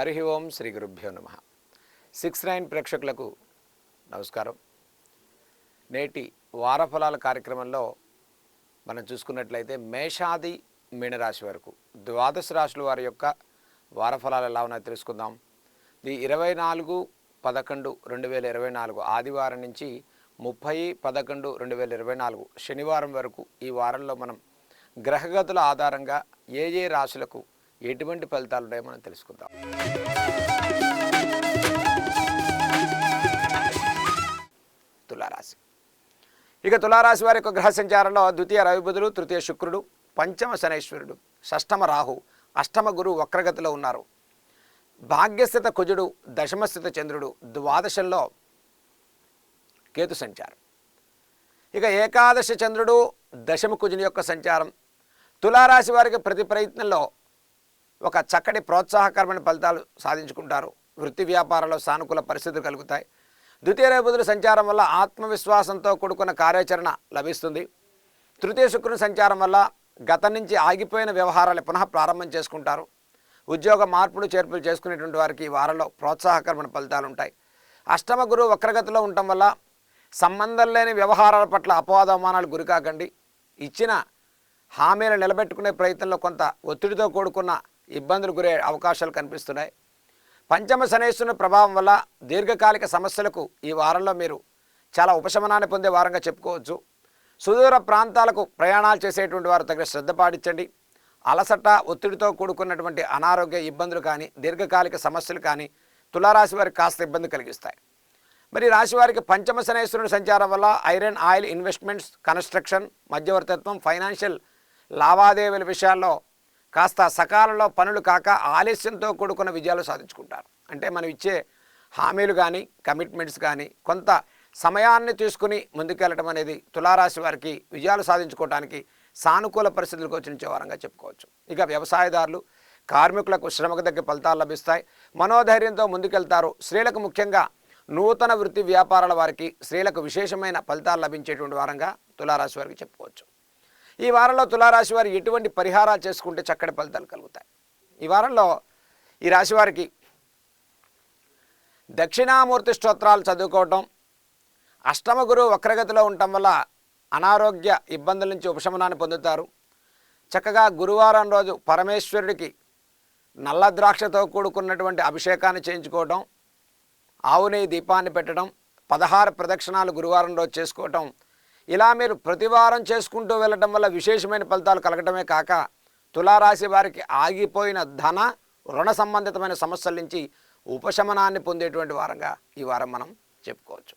హరి ఓం శ్రీ గురుభ్యో నమ. Six nine ప్రేక్షకులకు నమస్కారం. నేటి వారఫలాల కార్యక్రమంలో మనం చూసుకున్నట్లయితే మేషాది మీనరాశి వరకు ద్వాదశ రాశుల వారి యొక్క వారఫలాలు ఎలా ఉన్నాయో తెలుసుకుందాం. ఇది ఇరవై నాలుగు పదకొండు రెండు వేల ఇరవై నాలుగు ఆదివారం నుంచి ముప్పై పదకొండు రెండు వేల ఇరవై నాలుగు శనివారం వరకు ఈ వారంలో మనం గ్రహగతుల ఆధారంగా ఏ ఏ రాశులకు ఎటువంటి ఫలితాలు ఉన్నాయో మనం తెలుసుకుందాం. తులారాశి. ఇక తులారాశి వారి యొక్క గ్రహ సంచారంలో ద్వితీయ రవిబుధుడు తృతీయ శుక్రుడు పంచమ శనైశ్వరుడు షష్టమ రాహు అష్టమ గురువు వక్రగతిలో ఉన్నారు. భాగ్యస్థిత కుజుడు దశమస్థిత చంద్రుడు ద్వాదశంలో కేతు సంచారం. ఇక ఏకాదశ చంద్రుడు దశమ కుజుని యొక్క సంచారం. తులారాశి వారికి ప్రతి ప్రయత్నంలో ఒక చక్కటి ప్రోత్సాహకరమైన ఫలితాలు సాధించుకుంటారు. వృత్తి వ్యాపారంలో సానుకూల పరిస్థితులు కలుగుతాయి. ద్వితీయ రేబుధుల సంచారం వల్ల ఆత్మవిశ్వాసంతో కూడుకున్న కార్యాచరణ లభిస్తుంది. తృతీయ శుక్రుని సంచారం వల్ల గతం నుంచి ఆగిపోయిన వ్యవహారాలు పునః ప్రారంభం చేసుకుంటారు. ఉద్యోగ మార్పులు చేర్పులు చేసుకునేటువంటి వారికి ఈ వారంలో ప్రోత్సాహకరమైన ఫలితాలు ఉంటాయి. అష్టమ గురువు వక్రగతిలో ఉండటం వల్ల సంబంధం లేని వ్యవహారాల పట్ల అపవాదమానాలు గురికాకండి ఇచ్చిన హామీలు నిలబెట్టుకునే ప్రయత్నంలో కొంత ఒత్తిడితో కూడుకున్న ఇబ్బందులు గురే అవకాశాలు కనిపిస్తున్నాయి. పంచమ శనేశ్వరుని ప్రభావం వల్ల దీర్ఘకాలిక సమస్యలకు ఈ వారంలో మీరు చాలా ఉపశమనాన్ని పొందే వారంగా చెప్పుకోవచ్చు. సుదూర ప్రాంతాలకు ప్రయాణాలు చేసేటువంటి వారు తగిన శ్రద్ధ పాటించండి. అలసట ఒత్తిడితో కూడుకున్నటువంటి అనారోగ్య ఇబ్బందులు కానీ దీర్ఘకాలిక సమస్యలు కానీ తులారాశి వారికి కాస్త ఇబ్బంది కలిగిస్తాయి. మరి రాశివారికి రాశి వారికి పంచమ శనేశ్వరుని సంచారం వల్ల ఐరన్ ఆయిల్ ఇన్వెస్ట్మెంట్స్ కన్స్ట్రక్షన్ మధ్యవర్తిత్వం ఫైనాన్షియల్ లావాదేవీల విషయాల్లో కాస్త సకాలంలో పనులు కాక ఆలస్యంతో కూడుకున్న విజయాలు సాధించుకుంటారు. అంటే మనం ఇచ్చే హామీలు కానీ కమిట్మెంట్స్ కానీ కొంత సమయాన్ని తీసుకుని ముందుకెళ్ళటం అనేది తులారాశి వారికి విజయాలు సాధించుకోవడానికి సానుకూల పరిస్థితులకు వచ్చిన వారంగా చెప్పుకోవచ్చు. ఇక వ్యవసాయదారులు కార్మికులకు శ్రమకు దగ్గర ఫలితాలు లభిస్తాయి. మనోధైర్యంతో ముందుకెళ్తారు. స్త్రీలకు ముఖ్యంగా నూతన వృత్తి వ్యాపారాల వారికి స్త్రీలకు విశేషమైన ఫలితాలు లభించేటువంటి వారంగా తులారాశి వారికి చెప్పుకోవచ్చు. ఈ వారంలో తులారాశి వారు ఎటువంటి పరిహారాలు చేసుకుంటే చక్కటి ఫలితాలు కలుగుతాయి? ఈ వారంలో ఈ రాశి వారికి దక్షిణామూర్తి స్తోత్రాలు చదువుకోవటం అష్టమ గురువు వక్రగతిలో ఉండటం వల్ల అనారోగ్య ఇబ్బందుల నుంచి ఉపశమనాన్ని పొందుతారు. చక్కగా గురువారం రోజు పరమేశ్వరుడికి నల్ల ద్రాక్షతో కూడుకున్నటువంటి అభిషేకాన్ని చేయించుకోవటం ఆవునే దీపాన్ని పెట్టడం పదహారు ప్రదక్షిణాలు గురువారం రోజు చేసుకోవటం ఇలా మీరు ప్రతివారం చేసుకుంటూ వెళ్ళటం వల్ల విశేషమైన ఫలితాలు కలగటమే కాక తులారాశి వారికి ఆగిపోయిన ధన రుణ సంబంధితమైన సమస్యల నుంచి ఉపశమనాన్ని పొందేటువంటి వారంగా ఈ వారం మనం చెప్పుకోవచ్చు.